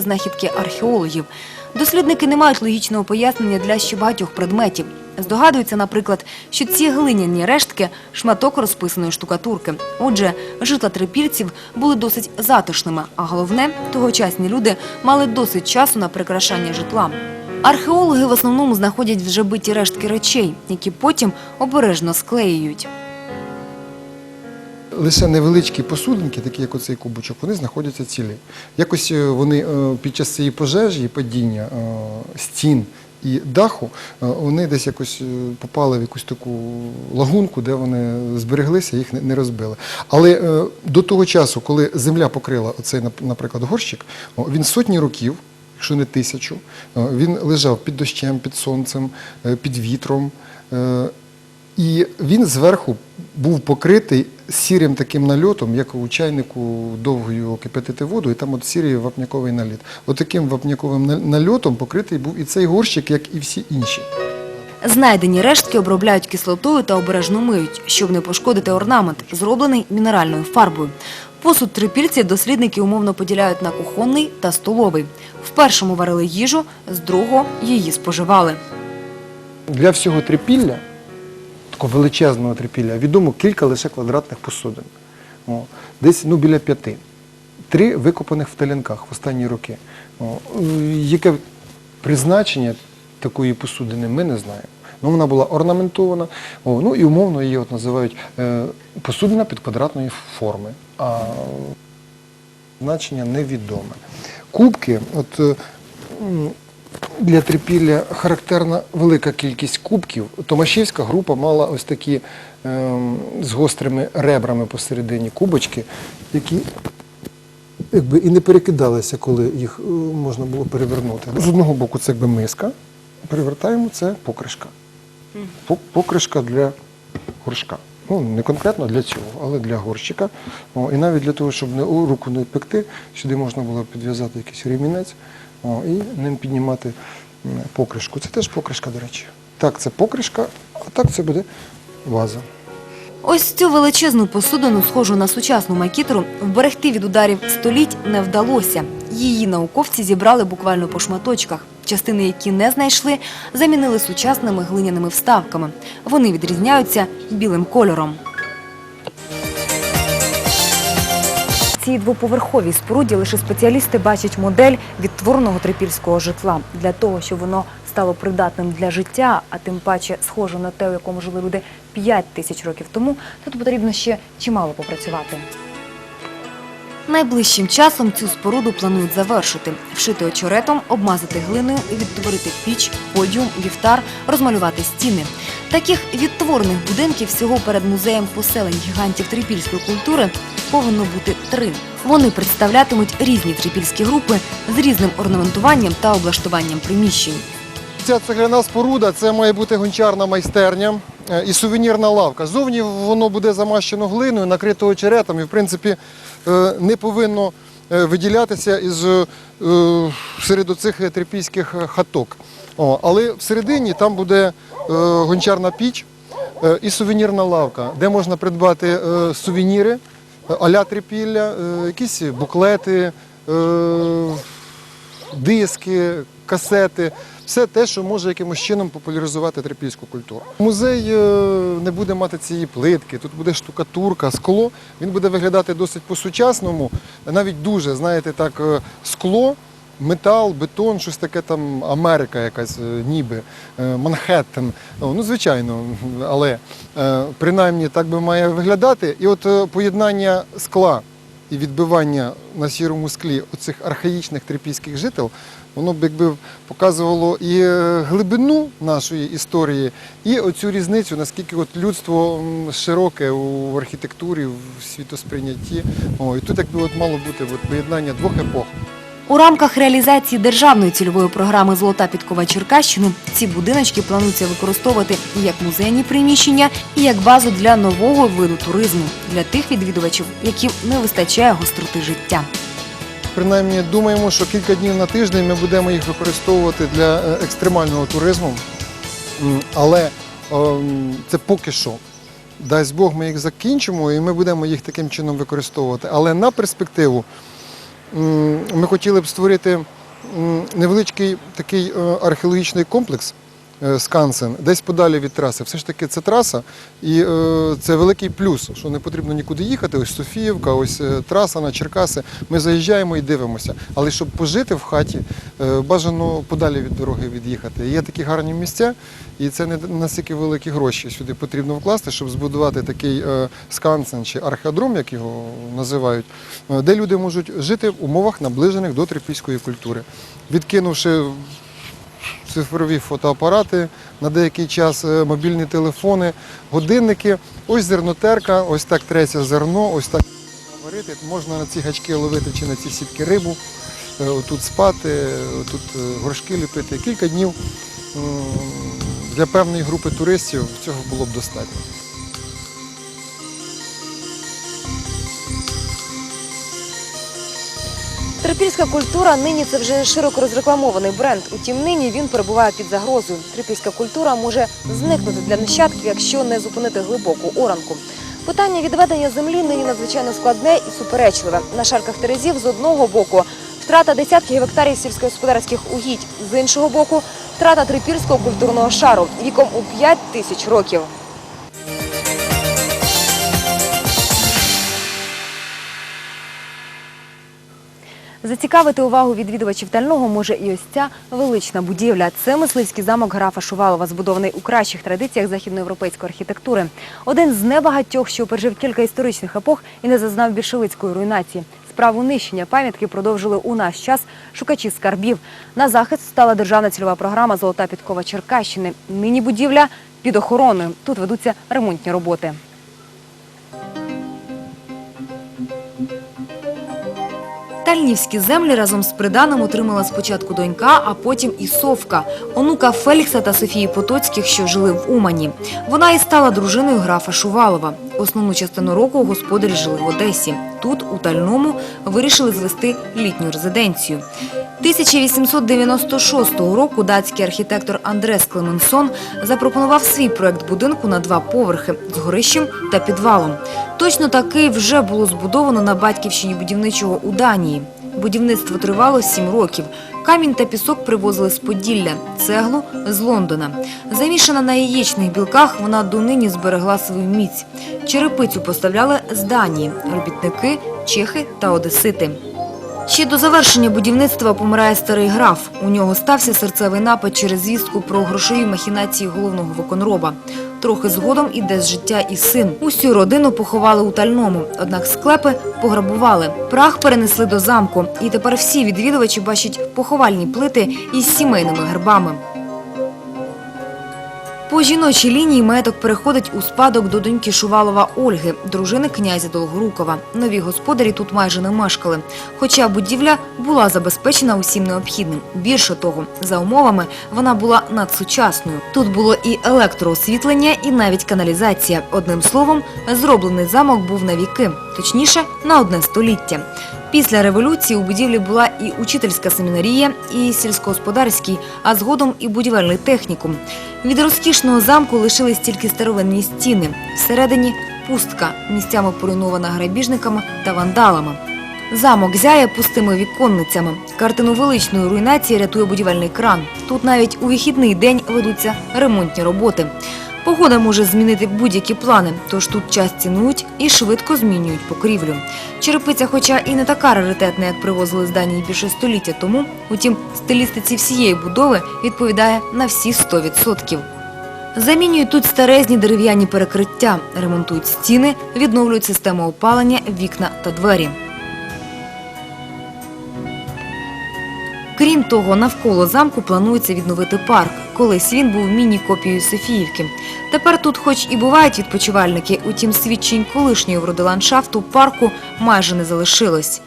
знахідки археологів. Дослідники не мають логічного пояснення для ще багатьох предметів. Здогадуються, наприклад, що ці глиняні рештки – шматок розписаної штукатурки. Отже, житла трипільців були досить затишними, а головне, тогочасні люди мали досить часу на прикрашання житла. Археологи в основному знаходять вже биті рештки речей, які потім обережно склеюють. Лише невеличкі посудинки, такі як оцей кубочок, вони знаходяться цілі. Якось е, вони е, під час цієї пожежі падіння е, стін і даху, вони десь якось попали в якусь таку лагунку, де вони збереглися, їх не- розбили. Але до того часу, коли земля покрила оцей, нап- наприклад, горщик, він сотні років, якщо не тисячу, він лежав під дощем, під сонцем, під вітром. і він зверху був покритий сірим таким нальотом, як у чайнику довго його кипятити воду, і там от сірий вапняковий наліт. От таким вапняковим нальотом покритий був і цей горщик, як і всі інші. Знайдені рештки обробляють кислотою та обережно миють, щоб не пошкодити орнамент, зроблений мінеральною фарбою. Посуд трипільців дослідники умовно поділяють на кухонний та столовий. В першому варили їжу, з другого її споживали. Для всього трипілля, такого величезного трипілля, відомо кілька лише квадратних посудин. О, десь ну, біля п'яти. Три викопаних в талянках в останні роки. О, яке призначення такої посудини, ми не знаємо. Ну, вона була орнаментована, о, ну і умовно її от називають е, посудина під квадратної форми. А значення невідоме. Кубки, от е, для трипілля характерна велика кількість кубків. Томашівська група мала ось такі ем, з гострими ребрами посередині кубочки, які якби і не перекидалися, коли їх е, можна було перевернути. З одного боку це якби миска, перевертаємо це покришка. Покришка для горшка. Ну, не конкретно для цього, але для горщика. О, і навіть для того, щоб не, руку не пекти, сюди можна було підв'язати якийсь ремінець о, і ним піднімати покришку. Це теж покришка, до речі. Так, це покришка, а так це буде ваза. Ось цю величезну посудину, схожу на сучасну макітру, вберегти від ударів століть не вдалося. Її науковці зібрали буквально по шматочках. Частини, які не знайшли, замінили сучасними глиняними вставками. Вони відрізняються білим кольором. Цій двоповерховій споруді лише спеціалісти бачать модель відтвореного трипільського житла. Для того, щоб воно стало придатним для життя, а тим паче схоже на те, у якому жили люди 5 тисяч років тому, тут потрібно ще чимало попрацювати. Найближчим часом цю споруду планують завершити, вшити очеретом, обмазати глиною, відтворити піч, подіум, вівтар, розмалювати стіни. Таких відтворених будинків всього перед музеєм поселень гігантів трипільської культури повинно бути три. Вони представлятимуть різні трипільські групи з різним орнаментуванням та облаштуванням приміщень. Ця цегляна споруда це має бути гончарна майстерня е, і сувенірна лавка. Зовні воно буде замащено глиною, накрито очеретом і, в принципі, не повинно е, виділятися із е, серед оцих трипільських хаток. О, але всередині там буде е, гончарна піч е, і сувенірна лавка, де можна придбати е, сувеніри е, а-ля трипілля, е, якісь буклети. е, диски, касети, все те, що може якимось чином популяризувати трипільську культуру. Музей е, не буде мати цієї плитки, тут буде штукатурка, скло. Він буде виглядати досить по-сучасному, навіть дуже, знаєте, так, е, скло. Метал, бетон, щось таке там Америка якась, е, ніби, Манхеттен. Ну, звичайно, але принаймні так би має виглядати. І от поєднання скла і відбивання на сірому склі оцих архаїчних трипільських жител, воно б якби показувало і е, глибину нашої історії, і оцю різницю, наскільки от людство широке у архітектурі, в світосприйнятті. О, і тут якби от мало бути от поєднання двох епох. У рамках реалізації державної цільової програми Золота підкова Черкащини ці будиночки планується використовувати і як музейні приміщення, і як базу для нового виду туризму для тих відвідувачів, яким не вистачає гостроти життя. Принаймні думаємо, що кілька днів на тиждень ми будемо їх використовувати для е, екстремального туризму. Але це поки що. Дасть Бог, ми їх закінчимо і ми будемо їх таким чином використовувати. Але на перспективу ми хотіли б створити невеличкий такий е, археологічний комплекс. Е, Скансен, десь подалі від траси. Все ж таки це траса, і е, це великий плюс, що не потрібно нікуди їхати. Ось Софіївка, ось е, траса на Черкаси. Ми заїжджаємо і дивимося. Але щоб пожити в хаті, бажано подалі від дороги від'їхати. Є такі гарні місця, і це не настільки великі гроші сюди потрібно вкласти, щоб збудувати такий скансен чи археодром, як його називають, де люди можуть жити в умовах наближених до трипільської культури, відкинувши цифрові фотоапарати, на деякий час е, мобільні телефони, годинники. Ось зернотерка, ось так треться зерно, ось так варити. Можна на ці гачки ловити чи на ці сітки рибу, е, тут спати, тут горшки ліпити. Кілька днів для певної групи туристів цього було б достатньо. Трипільська культура нині це вже широко розрекламований бренд. Утім, нині він перебуває під загрозою. Трипільська культура може зникнути для нащадків, якщо не зупинити глибоку оранку. Питання відведення землі нині надзвичайно складне і суперечливе. На шарках терезів з одного боку втрата десятків гектарів сільськогосподарських угідь, з іншого боку втрата трипільського культурного шару віком у 5 тисяч років. Зацікавити увагу відвідувачів Тального може і ось ця велична будівля. Це мисливський замок графа Шувалова, збудований у кращих традиціях західноєвропейської архітектури. Один з небагатьох, що пережив кілька історичних епох і не зазнав більшовицької руйнації. Справу нищення пам'ятки продовжили у наш час шукачі скарбів. На захист стала державна цільова програма Золота підкова Черкащини. Нині будівля під охороною. Тут ведуться ремонтні роботи. Тальнівські землі разом з приданим отримала спочатку донька, а потім і Совка, онука Фелікса та Софії Потоцьких, що жили в Умані. Вона і стала дружиною графа Шувалова. Основну частину року господарі жили в Одесі. Тут, у Тальному, вирішили звести літню резиденцію. 1896 року датський архітектор Андрес Клеменсон запропонував свій проект будинку на два поверхи з горищем та підвалом. Точно такий вже було збудовано на батьківщині будівничого у Данії. Будівництво тривало сім років. Камінь та пісок привозили з Поділля, цеглу з Лондона. Замішана на яєчних білках, вона донині зберегла свою міць. Черепицю поставляли з Данії – робітники, чехи та одесити. Ще до завершення будівництва помирає старий граф. У нього стався серцевий напад через звістку про грошові махінації головного виконроба. Трохи згодом іде з життя і син. Усю родину поховали у Тальному, однак склепи пограбували. Прах перенесли до замку, і тепер всі відвідувачі бачать поховальні плити із сімейними гербами. По жіночій лінії маєток переходить у спадок до доньки Шувалова Ольги, дружини князя Долгорукова. Нові господарі тут майже не мешкали. Хоча будівля була забезпечена усім необхідним. Більше того, за умовами вона була надсучасною. Тут було і електроосвітлення, і навіть каналізація. Одним словом, зроблений замок був на віки, точніше, на одне століття. Після революції у будівлі була і учительська семінарія, і сільськогосподарський, а згодом і будівельний технікум. Від розкішного замку лишились тільки старовинні стіни. Всередині пустка, місцями поруйнована грабіжниками та вандалами. Замок зяє пустими віконницями. Картину величної руйнації рятує будівельний кран. Тут навіть у вихідний день ведуться ремонтні роботи. Погода може змінити будь-які плани, тож тут час цінують і швидко змінюють покрівлю. Черепиця, хоча і не така раритетна, як привозили з Данії більше століття тому, утім, стилістиці всієї будови відповідає на всі 100%. Замінюють тут старезні дерев'яні перекриття, ремонтують стіни, відновлюють систему опалення, вікна та двері. Крім того, навколо замку планується відновити парк. Колись він був міні-копією Софіївки. Тепер тут, хоч і бувають відпочивальники, утім свідчень колишньої вроди ландшафту парку майже не залишилось.